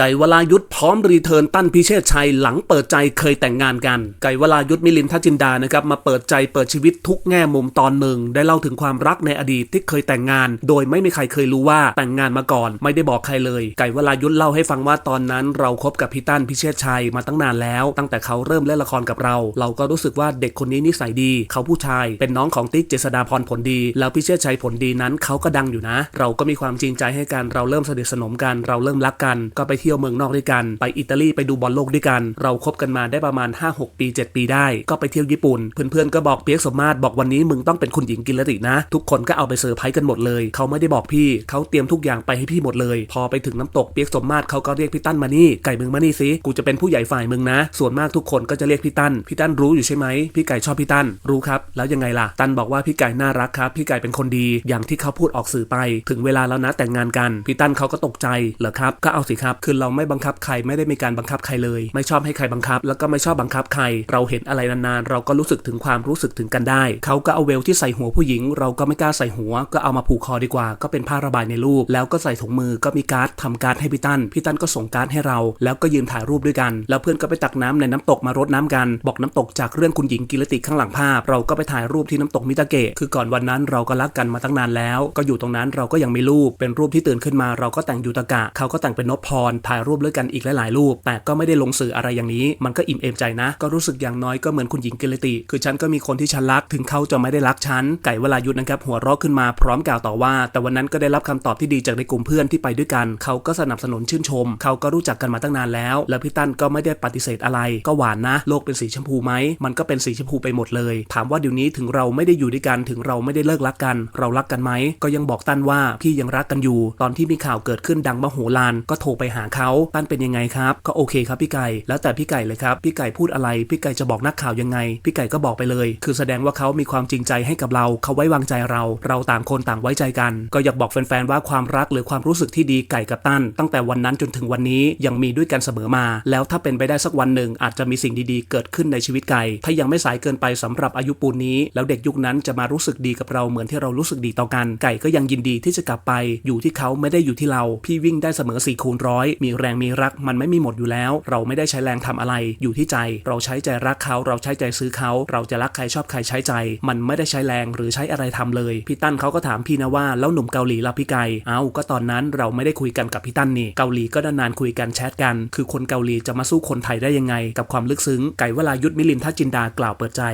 ไก่วลายุทธพร้อมรีเทิร์นตั้นพิเชษชัยหลังเปิดใจเคยแต่งงานกัน ไก่วลายุทธมิลินทจินดานะครับมาเปิดใจเปิดชีวิตทุกแง่มุมตอนหนึ่ง ได้เล่าถึงความรักในอดีตที่เคยแต่งงาน โดยไม่มีใครเคยรู้ว่าแต่งงานมาก่อน ไม่ได้บอกใครเลย ไก่วลายุทธเล่าให้ฟังว่าตอนนั้นเราคบกับพี่ตั้นพิเชษชัยมาตั้งนานแล้ว ตั้งแต่เขาเริ่มเล่นละครกับเรา เราก็รู้สึกว่าเด็กคนนี้นิสัยดี เขาผู้ชายเป็นน้องของติ๊กเจษดาพรผลดี แล้วพิเชษชัยผลดีนั้นเขาก็ดังอยู่นะ เราก็มีความจริงใจให้กันเราเริ่มสนิทสนมกันเราเริ่มรักกันก็ไปที่ยวเมืองนอกด้วยกัน ไปอิตาลีไปดูบอลโลกด้วยกัน เราคบกันมาได้ประมาณ 5-6 ปี 7 ปีได้ ก็ไปเที่ยวญี่ปุ่น เพื่อนๆก็บอกเปียกสมมาตรบอกวันนี้มึงต้องเป็นคุณหญิงกินลตินะ ทุกคนก็เอาไปเซอร์ไพรส์กันหมดเลย เขาไม่ได้บอกพี่ เขาเตรียมทุกอย่างไปให้พี่หมดเลย พอไปถึงน้ำตกเปียกสมมาตรเขาก็เรียกพี่ตั้นมานี่ไก่มึงมานี่สิกูจะเป็นผู้ใหญ่ฝ่ายมึงนะ ส่วนมากทุกคนก็จะเรียกพี่ตั้นพี่ตั้นรู้อยู่ใช่ไหมพี่ไก่ชอบพี่ตั้นรู้ครับ แล้วยังไงล่ะตั้นบอกว่าพี่ไก่น่ารักครับ พี่ไก่เป็นคนดี อย่างที่เขาพูดออกสื่อไป ถึงเวลาแล้วนะแต่งงานกันพี่ตั้นเขาก็ตกใจเหรอครับก็เอาสิครับคือเราไม่บังคับใครไม่ได้มีการบังคับใครเลย ไม่ชอบให้ใครบังคับ แล้วก็ไม่ชอบบังคับใคร เราเห็นอะไรนานๆ เราก็รู้สึกถึงความรู้สึกถึงกันได้ เขาก็เอาเวลที่ใส่หัวผู้หญิง เราก็ไม่กล้าใส่หัว ก็เอามาผูกคอดีกว่า ก็เป็นผ้าระบายในรูป แล้วก็ใส่ถุงมือก็มีการ์ดทำการ์ดให้พี่ตั้นพี่ตั้นก็ส่งการ์ดให้เรา แล้วก็ยืนถ่ายรูปด้วยกัน แล้วเพื่อนก็ไปตักน้ำในน้ำตกมารดน้ำกัน บอกน้ำตกจากเรื่องคุณหญิงกิรติข้างหลังภาพ เราก็ไปถ่ายรูปที่น้ำตกมิตาเกะคือก่อนวันนั้นเราก็รักกันมาตั้งนานแล้ว ก็อยู่ตรงนั้นเราก็ยังมีรูปเป็นรูปที่ตื่นขึ้นมาเราก็แต่งยูตะกะเขาก็แต่งเป็นนพพรถ่ายรูปด้วยกันอีกหลายๆรูป แต่ก็ไม่ได้ลงสื่ออะไรอย่างนี้ มันก็อิ่มเอมใจนะ ก็รู้สึกอย่างน้อยก็เหมือนคุณหญิงกิรติ คือฉันก็มีคนที่ฉันรักถึงเขาจะไม่ได้รักฉันไก่เวลายุทธนะครับหัวเราะขึ้นมาพร้อมกล่าวต่อว่า แต่วันนั้นก็ได้รับคำตอบที่ดีจากในกลุ่มเพื่อนที่ไปด้วยกัน เขาก็สนับสนุนชื่นชม เขาก็รู้จักกันมาตั้งนานแล้ว แล้วพี่ตั้นก็ไม่ได้ปฏิเสธอะไร ก็หวานนะ โลกเป็นสีชมพูไหมมันก็เป็นสีชมพูไปหมดเลย ถามว่าเดี๋ยวนี้ถึงเราไม่ได้อยู่ด้วยกันถึงเราไม่ได้เลิกรักกัน เรารักกันไหมก็ยังบอกตั้นว่าพี่ยังรักกันอยู่ ตอนที่มีข่าวเกิดขึ้นดังมโหฬารก็โทรไปหาเขาตั้นเป็นยังไงครับ ก็โอเคครับพี่ไก่แล้วแต่พี่ไก่เลยครับพี่ไก่พูดอะไร พี่ไก่จะบอกนักข่าวยังไง พี่ไก่ก็บอกไปเลย คือแสดงว่าเขามีความจริงใจให้กับเรา เขาไว้วางใจเรา เราต่างคนต่างไว้ใจกัน ก็อยากบอกแฟนๆว่าความรักหรือความรู้สึกที่ดีไก่กับตั้นตั้งแต่วันนั้นจนถึงวันนี้ยังมีด้วยกันเสมอมา แล้วถ้าเป็นไปได้สักวันหนึ่งอาจจะมีสิ่งดีๆ เกิดขึ้นในชีวิตไก่ ถ้ายังไม่สายเกินไปสำหรับอายุปูนนี้ แล้วเด็กยุคนั้นจะมารู้สึกดีกับเราเหมือนที่เรารู้สึกดีต่อกัน ไก่ก็ยังยินดีที่จะกลับไป อยู่ที่เขาไม่ได้อยู่ที่เรา พี่วิ่งได้เสมอ4คูณร้อยมีีแรงมีรักมันไม่มีหมดอยู่แล้ว เราไม่ได้ใช้แรงทำอะไรอยู่ที่ใจ เราใช้ใจรักเขา เราใช้ใจซื้อเขา เราจะรักใครชอบใครใช้ใจ มันไม่ได้ใช้แรงหรือใช้อะไรทำเลยพี่ตั้นเขาก็ถามพี่นะว่าแล้วหนุ่มเกาหลีล่ะพี่ไก่เอ้าก็ตอนนั้นเราไม่ได้คุยกันกับพี่ตั้นนี่เกาหลีก็นานๆคุยกันแชทกัน คือคนเกาหลีจะมาสู้คนไทยได้ยังไง กับความลึกซึ้งไก่เวลายุทธมิลินทจินดากล่าวเปิดใจ